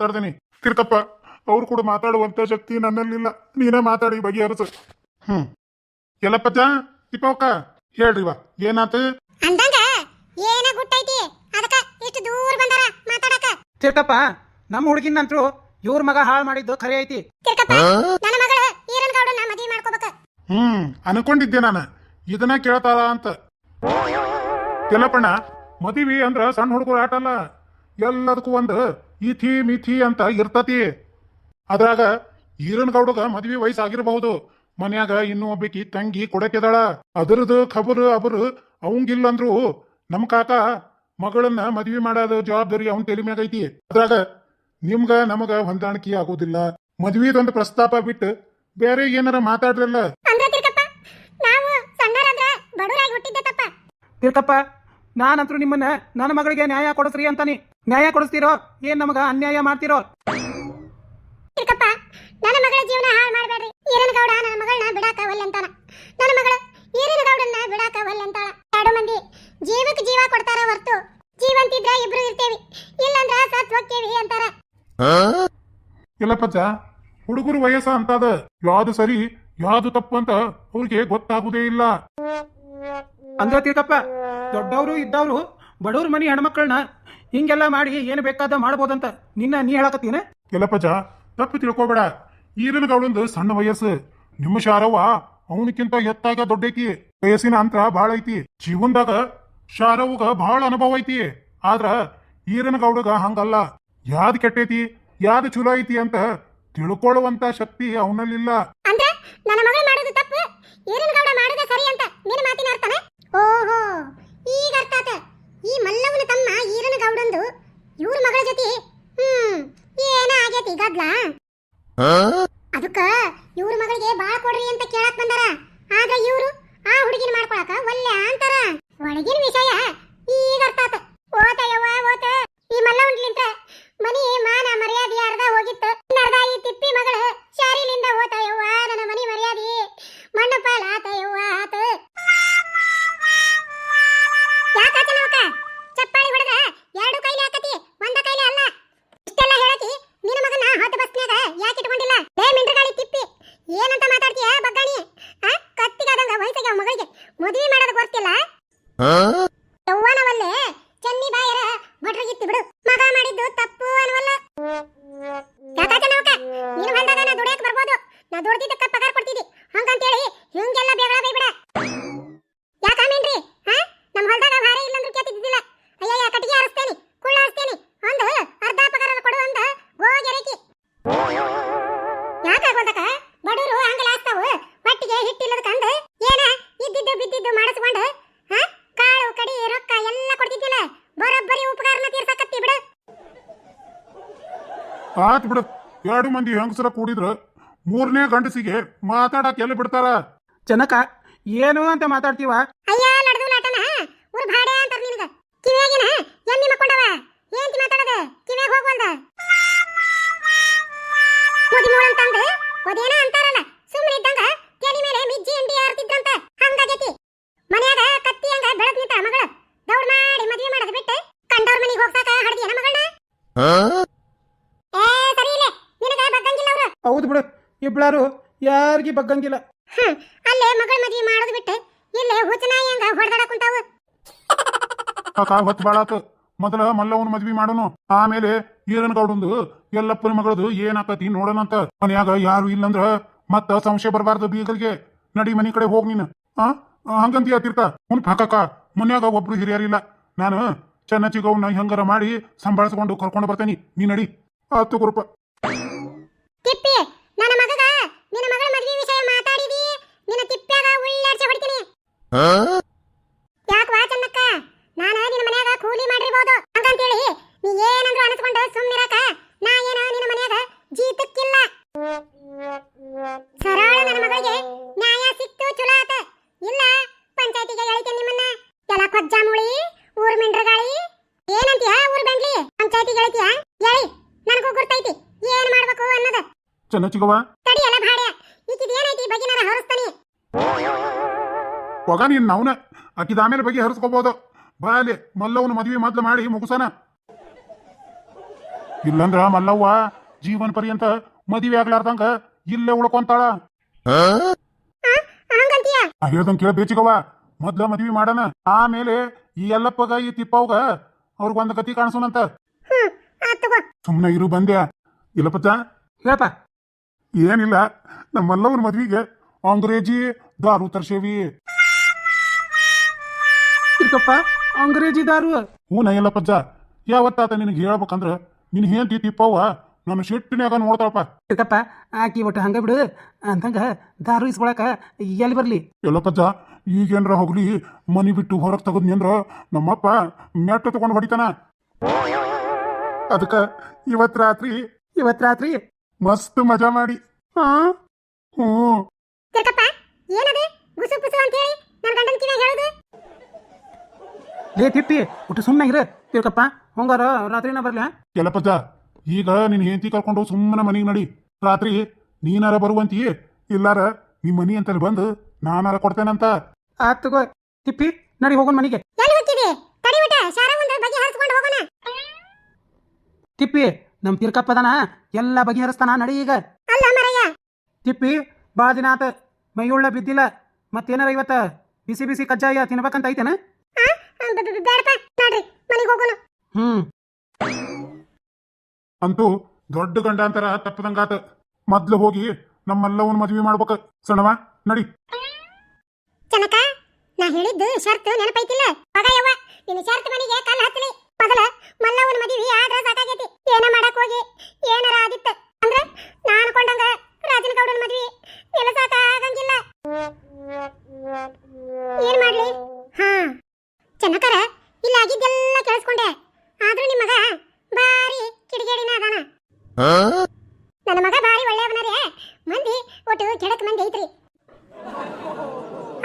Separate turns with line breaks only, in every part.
ತರ್ತೀನಿ ತಿರ್ತಪ್ಪ ಅವ್ರು ಕೂಡ ಮಾತಾಡುವಂತ ಶಕ್ತಿ ನನ್ನಲ್ಲಿಲ್ಲ. ನೀನೇ ಮಾತಾಡಿ ಬಗೆಹರಿಸು. ಹ್ಮ್. ಎಲ್ಲಪ್ಪ ತಿಪ್ಪವಕ್ಕ ಹೇಳ್ರಿವ ಏನಾತ?
ಅಂದಂಗ ಏನ ಗುಟ್ಟೈತಿ? ಅದಕ್ಕ ಇಷ್ಟು ದೂರ ಬಂದಾರ ಮಾತಾಡಕ?
ತಿರ್ಕಪ್ಪ ನಮ್ಮ ಹುಡುಗಿನಂತರೂ ಇವ್ರ ಮಗ ಹಾಳು ಮಾಡಿದ್ದು ಖರೆ ಐತಿ.
ತಿರ್ಕಪ್ಪ ನನ್ನ ಮಗಳು ಈರನ್ ಗೌಡನ್ನ ಮದ್ವೆ ಮಾಡ್ಕೋಬೇಕ.
ಹ್ಮ್ ಅನ್ಕೊಂಡಿದ್ದೆ ನಾನು. ಇದನ್ನ ಕೇಳ್ತಾರ ಅಂತ. ಎಲ್ಲಪ್ಪಣ್ಣ ಮದುವೆ ಅಂದ್ರ ಸಣ್ಣ ಹುಡುಗರು ಆಟ ಅಲ್ಲ ಎಲ್ಲದಕ್ಕೂ ಒಂದು ಇಥಿ ಮಿಥಿ ಅಂತ ಇರ್ತತಿ. ಅದ್ರಾಗ ಈರನ್ ಗೌಡಗ ಮದ್ವೆ ವಯಸ್ಸಾಗಿರಬಹುದು. ಮನ್ಯಾಗ ಇನ್ನೂ ಒಬ್ಬಕಿ ತಂಗಿ ಕೊಡಕ್ಕಿದಾಳ ಅದರದು ಖಬರು ಅಬರು ಅವಂಗಿಲ್ಲಂದ್ರು ನಮ್ ಕಾಕ ಮಗಳನ್ನ ಮದ್ವಿ ಮಾಡೋದು ಜವಾಬ್ದಾರಿ ಅವನ್ ತಲೆ ಮ್ಯಾಗ ಐತಿ. ಅದ್ರಾಗ ನಿಮ್ಗ ನಮಗ ಹೊಂದಾಣಿಕೆ ಆಗೋದಿಲ್ಲ. ಮದ್ವಿದೊಂದು ಪ್ರಸ್ತಾಪ ಬಿಟ್ಟು ಬೇರೆ ಏನಾರ ಮಾತಾಡ್ರಲ್ಲ.
ಅಂದ್ರ ತಿರ್ಕಪ್ಪ ನಾವು ಸಣ್ಣರಾದ್ರ ಬಡವರಾಗಿ ಹುಟ್ಟಿದ್ದೆ ತಪ್ಪ
ತಿರ್ಕಪ್ಪ ನಾನಂತರೂ ನಿಮ್ಮನ್ನ ನನ್ನ ಮಗಳಿಗೆ ನ್ಯಾಯ ಕೊಡಸ್ರಿ ಅಂತಾನಿ. ನ್ಯಾಯ ಕೊಡಿಸ್ತೀರೋ? ಏನ್ ನಮಗ ಅನ್ಯಾಯ ಮಾಡ್ತಿರೋ?
ತಿರ್ಕಪ್ಪ ನನ್ನ ಮಗಳ ಜೀವನ ಹಾಳು ಮಾಡಬೇಡ್ರಿ. ಈರನ್ ಗೌಡ ನನ್ನ ಮಗಳನ್ನ ಬಿಡಾಕ ಒಲ್ಲೆಂತಾನ ನನ್ನ ಮಗಳು ಈರನ್ ಗೌಡನ್ನ ಬಿಡಾಕ ಒಲ್ಲೆಂತಾಳ ಎರಡು ಮಂದಿ ಜೀವಕ್ಕೆ ಜೀವ ಕೊಡ್ತಾರ ಹೊರ್ತು ಜೀವಂತಿದ್ರ ಇಬ್ರು ಇರ್ತೇವಿ. ಇಲ್ಲಂದ್ರ ಸತ್ ಹೋಕ್ಕೇವಿ ಅಂತಾರ.
ಇಲ್ಲಪ್ಪಜ್ಜ ಹುಡುಗರು ವಯಸ್ಸ ಅಂತದ ಯಾವ್ದು ಸರಿ ಯಾವ್ದು ತಪ್ಪು ಅಂತ ಅವ್ರಿಗೆ ಗೊತ್ತಾಗುದೇ ಇಲ್ಲ.
ಅಂದ್ರೆ ತಿರ್ಕಪ್ಪ ದೊಡ್ಡವರು ಇದ್ದವರು ಬಡವ್ರ ಮನಿ ಹೆಣ್ಮಕ್ಳನ್ನ ಹಿಂಗೆಲ್ಲ ಮಾಡಿ ಏನು ಬೇಕಾದ ಮಾಡ್ಬೋದಂತ ನಿನ್ನ ನೀ ಹೇಳಕತ್ತೀನ?
ಕೆಲಪಜ ತಪ್ಪು ತಿಳ್ಕೊಬೇಡ. ಈರಿನ ಗೌಡಂದು ಸಣ್ಣ ವಯಸ್ಸು. ನಿಮ್ಮ ಶಾರವ್ವ ಅವನಕ್ಕಿಂತ ಎತ್ತಾಗ ದೊಡ್ಡೈತಿ. ವಯಸ್ಸಿನ ಅಂತರ ಬಾಳ ಐತಿ. ಜೀವನದಾಗ ಶಾರವ್ಗ ಬಹಳ ಅನುಭವ ಐತಿ. ಆದ್ರ ಈರನ ಗೌಡಗ ಹಂಗಲ್ಲ. ಯಾವ್ದು ಕೆಟ್ಟೈತಿ ಯಾವ್ದು ಚಲೋ ಐತಿ ಅಂತ ತಿಳ್ಕೊಳ್ಳುವಂತ ಶಕ್ತಿ ಅವನಲ್ಲಿಲ್ಲ.
ಅಂದ್ರ ನನ್ನ ಮಗಳು ಮಾಡೋದು ತಪ್ಪು? ಈರನಗೌಡ ಮಾಡೋದು ಸರಿ ಅಂತ ನಿನ್ನ ಮಾತಿನ ಅರ್ಥನ? ಬಾಯರ ಭಟ್ರಗಿತ್ತಿ ಬಿಡು. ಮಗ ಮಾಡಿದ್ದು ತಪ್ಪು.
ಆತ್ ಬಿಡು. ಎರಡು ಮಂದಿ ಹೆಂಗಸರ ಕೂಡಿದ್ರ ಮೂರನೇ ಗಂಡಸಿಗೆ ಮಾತಾಡಕ್ಕೆ ಎಲ್ಲಿ ಬಿಡ್ತಾರ?
ಜನಕ, ಏನು ಅಂತ ಮಾತಾಡ್ತೀವ? ಯಾರಿಗೂ ಬಗ್ಗಂಗಿಲ್ಲ.
ಹ್ಮ್ ಅಲ್ಲೇ ಮಗಳ ಮದಿ ಮಾಡೋದು ಬಿಟ್ಟು ಇಲ್ಲೇ ಹುಚ್ಚನಾಯಿ ಹಂಗ ಹೊಡೆದಾಡ ಕುಂತಾವ.
ಕಾಕ ಹೊತ್ತು ಬಾಳಾತು ಮೊದಲ ಮಲ್ಲವನ ಮದ್ವಿ ಮಾಡೋನು ಆಮೇಲೆ ಈರನ್ ಗೌಡಂದು ಎಲ್ಲಪ್ಪನ ಮಗಳದು ಏನಾಕತಿ ನೋಡೋಣಂತ ಮನ್ಯಾಗ ಯಾರು ಇಲ್ಲಂದ್ರ ಮತ್ತ ಸಂಶಯ ಬರಬಾರ್ದು ಬೀಗರಿಗೆ ನಡಿ ಮನಿ ಕಡೆ ಹೋಗ್ ನೀನು. ಆ ಹಂಗಂತೀಯ ತಿರ್ಕ ಮುನ್ ಕಾಕ. ಮನ್ಯಾಗ ಒಬ್ರು ಹಿರಿಯರಿಲ್ಲ. ನಾನು ಚೆನ್ನ ಚಿಗವ್ನ ಹೆಂಗಾರ ಮಾಡಿ ಸಂಭಾಳಿಸ್ಕೊಂಡು ಕರ್ಕೊಂಡು ಬರ್ತೇನಿ. ನೀ ನಡಿ. ಹತ್ತು ಗುರುಪ
ತಿಪ್ಪಿ ನನ್ನ ಮಗಗ ನಿನ್ನ ಮಗಳ ಮದ್ವೆ ವಿಷಯ ಮಾತಾಡಿದಿ ನಿನ್ನ ತಿಪ್ಪ್ಯಾಗ ಉಳ್ಳಾಡ್ಸಿ ಹೊಡಿತೀನಿ ವಾ ವಾಚನ್ನಕ್ಕ ನಾನು ನಿನ್ನ ಮನ್ಯಾಗ ಕೂಲಿ ಮಾಡಿರ್ಬೋದು. ಹೇಳಿ ನೀ ಏನಂದ್ರು ಅನ್ಸ್ಕೊಂಡು ಸುಮ್ಮನಿರಕ ನಾ ಏನ ನಿನ್ನ ಮನ್ಯಾಗ ಜೀತಕ್ಕಿಲ್ಲ. ಸರಳ ನನ್ನ ಮಗಳಿಗೆ ನ್ಯಾಯ ಸಿಕ್ತು, ಚಲೋ ಆತ. ಇಲ್ಲ, ಪಂಚಾಯತಿಗೆ ಎಳಿತೇನೆ ನಿಮ್ಮನ್ನ. ಎಲ್ಲ ಕೊಜ್ಜ ಮುಳಿ, ಊರ್ ಮಿಂಡ್ರಗಾಳಿ. ಏನಂತೀಯ ಊರ್ ಬೆಂಡ್ಲಿ? ಪಂಚಾಯತಿಗೆ ಹೇಳ್ತೀಯ ಹೇಳಿ, ನನಗೂ ಗುರ್ತೈತಿ. ಏನ್ ಮಾಡ್ಬೇಕು ಅನ್ನೋದು.
ಚೆನ್ನ ಚಿಗವ್ವ ಹೊಗ ನೀನ್ ನಾವ್ನ ಆಕಿದ ಆಮೇಲೆ ಬಗ್ಗೆ ಹರಿಸ್ಕೋಬಹುದು ಬಾ ಅಲ್ಲಿ ಮಲ್ಲವನ ಮದ್ವಿ ಮೊದ್ಲು ಮಾಡಿ ಮುಗಿಸೋಣ ಇಲ್ಲಂದ್ರ ಮಲ್ಲವ್ವ ಜೀವನ ಪರ್ಯಂತ ಮದುವೆ ಆಗ್ಲಾರ್ದಂಗ ಇಲ್ಲೇ ಉಳ್ಕೊಂತಾಳ. ಹೇಳ್ದಂಗ್ ಕೇಳ ಬೇಚಿಗವ ಮೊದ್ಲ ಮದ್ವಿ ಮಾಡೋಣ. ಆಮೇಲೆ ಈ ಎಲ್ಲಪ್ಪಗ ಈ ತಿಪ್ಪವ್ಗ ಅವ್ರಿಗೊಂದ್ ಗತಿ ಕಾಣಿಸೋಣಂತ. ಸುಮ್ನೆ ಇರು ಬಂದ್ಯಾ ಇಲ್ಲಪ್ಪಚ್ಚ
ಹೇಳ್ತ
ಏನಿಲ್ಲ ನಮ್ಮ ಮಲ್ಲವನ ಮದ್ವಿಗೆ ಅಂಗ್ರೇಜಿ ದಾರು ತರ್ಸೇವಿ.
ತಿರ್ಕಪ್ಪ ಅಂಗ್ರೇಜಿ ದಾರು
ನಾ ಇಲ್ಲಪ್ಪಜ್ಜ ಯಾವತ್ತಾತ ನಿನಗೆ ಹೇಳ್ಬೇಕಂದ್ರ ನಿನ್ ಹೆಂಡತಿ ತಿಪ್ಪವ್ವ ನನ್ನ ಶೆಟ್ಟಿನ್ಯಾಗ ನೋಡ್ತಾಳಪ್ಪ.
ಇಟ್ಟಪ್ಪ ಆಕಿ ಒಟ್ಟು ಹಂಗ ಬಿಡು. ಅಂತಂಗ ದಾರು ಇಸ್ಕೊಳಕ ಎಲ್ಲಿ ಬರ್ಲಿ?
ಎಲ್ಲಪ್ಪಜ್ಜ ಈಗೇನ್ರ ಹೋಗ್ಲಿ ಮನಿ ಬಿಟ್ಟು ಹೊರಗೆ ತೆಗದ್ನಿ ಅಂದ್ರ ನಮ್ಮಪ್ಪ ಮೆಟ್ಟ ತಗೊಂಡು ಹೊಡಿತಾನ. ಅದಕ್ಕ ಇವತ್ ರಾತ್ರಿ
ಇವತ್ ರಾತ್ರಿ?
ಮಸ್ತ್ ಮಜಾ ಮಾಡಿ.
ಹಾ?
ಹ್ಞೂ
ತಿರ್ಕಪ್ಪ ಏನದು ಗುಸು ಪುಸು ಅಂತ ಹೇಳಿ ನನ್ನ ಗಂಡನ ಕಿವಿಯಾಗ ಹೇಳುದು
ಲೇ ತಿಪ್ಪಿ ಒಟ್ಟು ಸುಮ್ಮನೆ ಇರು. ತಿರ್ಕಪ್ಪ ಹಂಗಾರ ರಾತ್ರಿನ ಬರ್ಲಿ
ಎಲ್ಲಪ್ಪಜ್ಜ ಈಗ ನಿನ್ ಹೆಂಡತಿ ಕರ್ಕೊಂಡು ಸುಮ್ಮನೆ ಮನೆಗೆ ನಡಿ. ರಾತ್ರಿ ನೀನಾರ ಬರುವಂತಿ ಇಲ್ಲಾರ ನಿಮ್ಮ ಮನಿ ಅಂತ ಬಂದು ನಾನಾರ ಕೊಡ್ತೇನಂತ?
ಆತ್ ತಗೋ. ತಿಪ್ಪಿ ನಡಿ ಹೋಗೋಣ ಮನೆಗೆ. ತಿಪ್ಪಿ ನಮ್ ತಿರ್ಕಪ್ಪದನ ಎಲ್ಲ ಬಗೆಹರಿಸ್ತಾನ ನಡಿ ಈಗ.
ಅಲ್ಲ ಮರಯ್ಯ.
ತಿಪ್ಪಿ ಬಾ ದಿನ ಆತ ಮೈಯುಳ್ಳ ಬಿದ್ದಿಲ್ಲ ಮತ್ತೇನಾರ ಇವತ್ತ? ಬಿಸಿ ಬಿಸಿ ಕಜ್ಜಾಯ ತಿನ್ಬೇಕಂತ ಐತೇನ?
ಬೇಡಪ್ಪ ನಡ್ರಿ ಮನೆಗೆ ಹೋಗೋಣ
ಹ್ಮ್.
ಅಂತೂ ದೊಡ್ಡ ಗಂಡಾಂತರ ತಪ್ಪದಂಗಾತ. ಮೊದ್ಲು ಹೋಗಿ ನಮ್ಮೆಲ್ಲವನ್ನ ಮದ್ವಿ ಮಾಡ್ಬೇಕ. ಸಣ್ಣವ ನಡಿ.
ಚನಕ ನಾ ಹೇಳಿದ್ದು ಶರ್ತ್ ನೆನಪೈತಿಲ್ಲ. ಮಗ ಯವ್ವ ನಿನ್ನ ಶರ್ತ್ ಮನೆಗೆ ಕಲ್ಲು ಹತ್ತಲಿ ಮೊದಲ ಮಲ್ಲವನ ಮದುವೆ ಆದ್ರ ಸಾಕಾಗೈತಿ. ಏನ ಮಾಡಕ್ ಹೋಗಿ? ಏನಾರ ಆದಿತ್ತ? ಅಂದ್ರೆ ನಾನು ಕೊಂಡಂಗ ರಾಜನ ಗೌಡನ ಮದ್ವಿ ನಿಲ್ಲಸಾಕ ಆಗಂಗಿಲ್ಲ ಏನ್ ಮಾಡ್ಲಿ? ಹಾ. ಚನ್ನಕರ ಇಲ್ಲಿ ಆಗಿದ್ದೆಲ್ಲ ಕೇಳಿಸ್ಕೊಂಡೆ. ಆದ್ರೂ ನಿಮ್ಮ ಮಗ ಬಾರಿ ಕಿಡಿಗೇಡಿನ ಅದಾನ. ನನ್ನ ಮಗ ಬಾರಿ ಒಳ್ಳೆಯವನರೇ. ಮಂದಿ ಒಟ್ಟು ಕೆಡಕ್ ಮಂದಿ ಐತ್ರಿ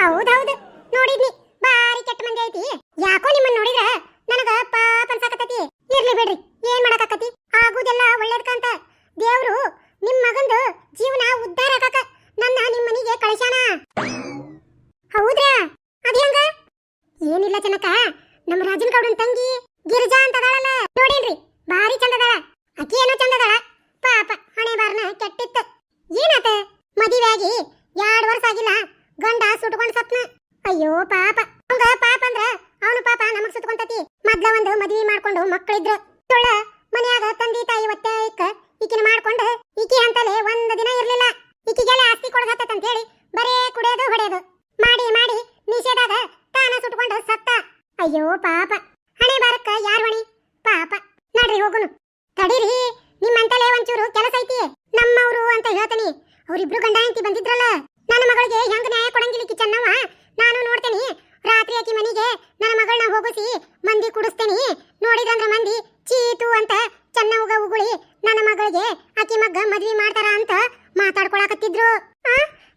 ಹೌದೌದು ನೋಡಿದ್ನಿ ಬಾರಿ ಕೆಟ್ಟ ಮಂದಿ ಐತಿ ಯಾಕೋ ನಿಮ್ಮನ್ನ ನೋಡಿದ್ರ ನನಗ ಪಾಪ ಅನ್ಸಾಕತ್ತತಿ ಇರ್ಲಿ ಬಿಡ್ರಿ ಏನ್ ಮಾಡಕಾಕತಿ ಆಗುದೆಲ್ಲ ಒಳ್ಳೇದ್ಕಂತ ದೇವ್ರು ನಿಮ್ ಮಗಂದು ಜೀವನ ಉದ್ಧಾರ ಆಗಾಕ ನನ್ನ ನಿಮ್ ಮನಿಗೆ ಕಳಿಸ್ಯಾನ ಹೌದ್ರಾ ಅದ್ ಹೆಂಗ ಏನಿಲ್ಲ ಜನಕ ನಮ್ಮ ರಾಜನ್ ಗೌಡನ್ ತಂಗಿ ಗಿರಿಜಾ ಅಂತ ಅದಾಳಲ್ಲ ನೋಡೇನ್ರಿ ಬಾರಿ ಚಂದದಾಳ. ಅಕ್ಕಿ ಏನೋ ಚಂದದಾಳ. ಪಾಪ, ಹಣೆ ಬಾರ್ನ ಕೆಟ್ಟಿತ್ತ. ಏನಾತ? ಮದುವೆ ಆಗಿ ಎರಡ್ ವರ್ಷ ಆಗಿಲ್ಲ. ಗಂಡ ಸುಟ್ಕೊಂಡ ಸತ್ನ. ಅಯ್ಯೋ, ಪಾಪ. ಅವಂಗ ಪಾಪ ಅಂದ್ರ ಅವನು ಪಾಪ ನಮಗ್ ಸುತ್ಕೊಂತತಿ ಮೊದ್ಲ ಒಂದು ಮದ್ವಿ ಮಾಡ್ಕೊಂಡು ಮಕ್ಕಳಿದ್ರು. ತೊಳ ಮನ್ಯಾಗ ತಂದಿ ತಾಯಿ ಇಕ್ಕ ಈಕಿನ ಮಾಡ್ಕೊಂಡು ಈಕಿ ಅಂತಲೇ ಒಂದ್ ದಿನ ಇರ್ಲಿಲ್ಲ. ಈಕಿಗೆಲ್ಲ ಆಸ್ತಿ ಕೊಡಗತ್ತಂತ ಹೇಳಿ ಬರೇ ಕುಡಿಯೋದು, ಹೊಡೆಯೋದು ಮಾಡಿ ಮಾಡಿ ನಿಷೇಧಾಗ ತಾನ ಸುಟ್ಕೊಂಡು ಸತ್ತ ಅಯ್ಯೋ, ಪಾಪ. ಹಣೆ ಬಾರಕ್ಕ, ಯಾರ್ ಹೊಣಿ? ಪಾಪ. ನಡ್ರಿ, ಹೋಗುನು. ತಡೀರಿ. ನಿಮ್ಮಂತಲೇ ಒಂಚೂರು ಕೆಲಸ ಐತಿ ನಮ್ಮವರು ಅಂತ ಹೇಳ್ತೀನಿ. ಅವರಿಬ್ರು ಗಂಡ ಹೆಂಡತಿ ಬಂದಿದ್ರಲ್ಲ, ನನ್ನ ಮಗಳಿಗೆ ಹೆಂಗ್ ನ್ಯಾಯ ಕೊಡಂಗಿಲ್ಲ ಚೆನ್ನವ ನಾನು ನೋಡ್ತೇನಿ. ರಾತ್ರಿ ಆಕಿ ಮನಿಗೆ ನನ್ನ ಮಗಳನ್ನ ಹೋಗಿಸಿ ಮಂದಿ ಕುಡಿಸ್ತೇನಿ. ನೋಡಿದ್ರಂದ್ರ ಮಂದಿ ಚೀತು ಅಂತ ಚೆನ್ನವಗ ಉಗುಳಿ ನನ್ನ ಮಗಳಿಗೆ ಆಕಿ ಮಗ್ಗ ಮದ್ವಿ ಮಾಡ್ತಾರ ಅಂತ ಮಾತಾಡ್ಕೊಳಕತ್ತಿದ್ರು.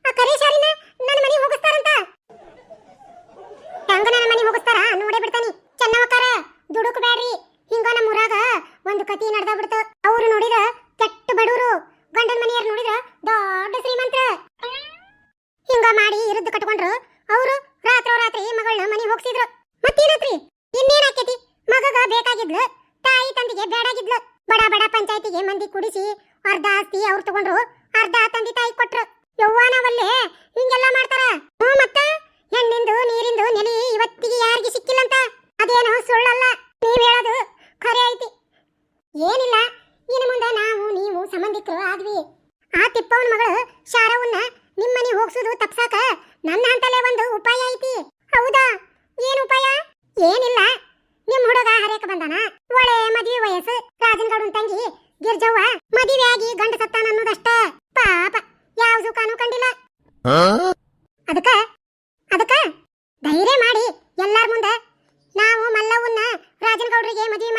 ಆ ಕರಿ ಶಾರಿನ ನನ್ನ ಮನೆಗೆ ಹೋಗಿಸ್ತಾರಂತ? ಹೆಂಗ ನನ್ನ ಮನೆ ಹೋಗಿಸ್ತಾರ? ನೋಡೇ ಬಿಡ್ತಾನಿ. ಚೆನ್ನವಕಾರ ದುಡುಕ್ ಬ್ಯಾಡ್ರಿ. ಹಿಂಗ ನಮ್ಮ ಊರಾಗ ಒಂದು ಕತಿ ನಡ್ದ ಬಿಡ್ತ. ಅವ್ರು ನೋಡಿದ ಕೆಟ್ಟ ಬಡವರು ಗಂಡನ ಮನೆಯವ್ರು ನೋಡಿದ್ರ ದೊಡ್ಡ ಶ್ರೀಮಂತರ. ಹಿಂಗ ಮಾಡಿ ಇರುದ್ದು ಕಟ್ಕೊಂಡ್ರು, ಅವರು ರಾತ್ರೋ ರಾತ್ರಿ ಮಗಳನ್ನ ಮನೆ ಹೋಗ್ಸಿದ್ರು. ಮತ್ತೇನತ್ರಿ? ಇನ್ನೇನ್ ಆಕೇತಿ ಮಗಗ ಬೇಕಾಗಿದ್ಲು, ತಾಯಿ ತಂದಿಗೆ ಬೇಡಾಗಿದ್ಲು ಬಡ ಬಡ ಪಂಚಾಯತಿಗೆ ಮಂದಿ ಕುಡಿಸಿ ಅರ್ಧ ಆಸ್ತಿ ಅವ್ರು ತಗೊಂಡ್ರು, ಅರ್ಧ ತಂದಿ ತಾಯಿ ಕೊಟ್ರು. ಯವ್ವ ನಾವಲ್ಲೇ ಹಿಂಗೆಲ್ಲ ಮಾಡ್ತಾರ? ಹ್ಞೂ ಮತ್ತ? ಹೆಣ್ಣಿಂದು ನೀರಿಂದು ನೆಲಿ ಇವತ್ತಿಗೆ ಯಾರಿಗೆ ಸಿಕ್ಕಿಲ್ಲಂತ? ಅದೇನೋ ಸುಳ್ಳಲ್ಲ. ನೀವು ಹೇಳೋದು ಖರೆ ಐತಿ. ಏನಿಲ್ಲ. ಇನ್ನು ಮುಂದೆ ನಾವು ನೀವು ಸಂಬಂಧಿಕರು ಆದ್ವಿ. ಆ ತಿಪ್ಪವನ ಮಗಳು ಶಾರವನ್ನ ನಿಮ್ಮನೆ ಹೋಗ್ಸೋದು ತಪ್ಸಾಕ ನನ್ನ ಅಂತಲೇ ಒಂದು ಉಪಾಯ ಐತಿ. ಹೌದಾ? ಏನು ಉಪಾಯ? ಏನಿಲ್ಲ. ನಿಮ್ಮ ಹುಡುಗ ಹರೇಕ ಬಂದಾನ? ಒಳ್ಳೆ ಮದುವೆ ವಯಸ್ಸು. ರಾಜನ್ ಗೌಡನ್ ತಂಗಿ ಗಿರ್ಜವ್ವ ಮದುವೆ ಆಗಿ ಗಂಡ ಸತ್ತಾನ ಅನ್ನೋದಷ್ಟೇ. ಪಾಪ. ಯಾವ ಸುಖಾನು ಕಂಡಿಲ್ಲ. ಅದಕ್ಕ ಅದಕ್ಕ ಧೈರ್ಯ ಮಾಡಿ ಎಲ್ಲಾರ ಮುಂದೆ ನಾವು ಮಲ್ಲವನ್ನ ರಾಜನ್ ಗೌಡ್ರಿಗೆ ಮದುವೆ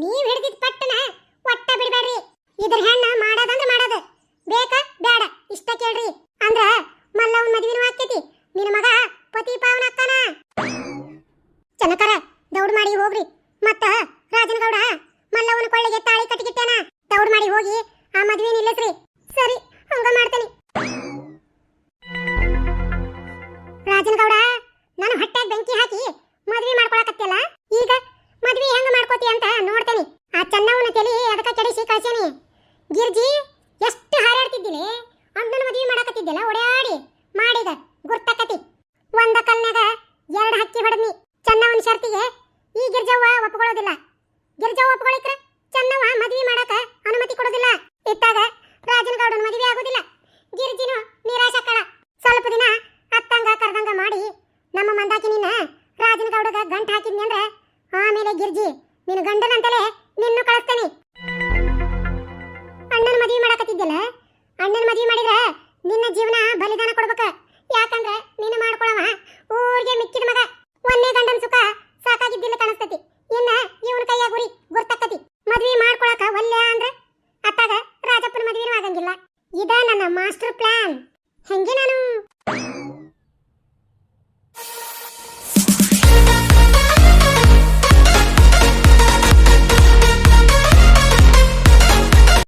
ನೀವ್ ಹಿಡಿದಿದ್ ಪಟ್ಟನ ಒಟ್ಟ ಬಿಡಬೇಡ್ರಿ. ಇದ್ರ ಹೆಣ್ಣ ಮಾಡೋದಂದ್ರ ಮಾಡೋದ. ಬೇಕ ಬೇಡ ಇಷ್ಟ ಕೇಳ್ರಿ. ಅಂದ್ರ ಮಲ್ಲವನ್ ಮದ್ವಿನೂ ಆಕ್ಕೇತಿ ನಿನ್ನ ಮಗ ಪತಿ ಪಾವನ ಅಕ್ಕನ. ಚನಕರ ದೌಡ್ ಮಾಡಿ ಹೋಗ್ರಿ. ಮತ್ತ ರಾಜನಗೌಡ ಮಲ್ಲವನ ಕೊಳ್ಳೆಗೆ ತಾಳಿ ಕಟ್ಟಿಗಿಟ್ಟೇನ ದೌಡ್ ಮಾಡಿ ಹೋಗಿ ಆ ಮದ್ವೆ ನಿಲ್ಲಿಸ್ರಿ. ಸರಿ, ಹಂಗ ಮಾಡ್ತೇನೆ. ರಾಜನಗೌಡ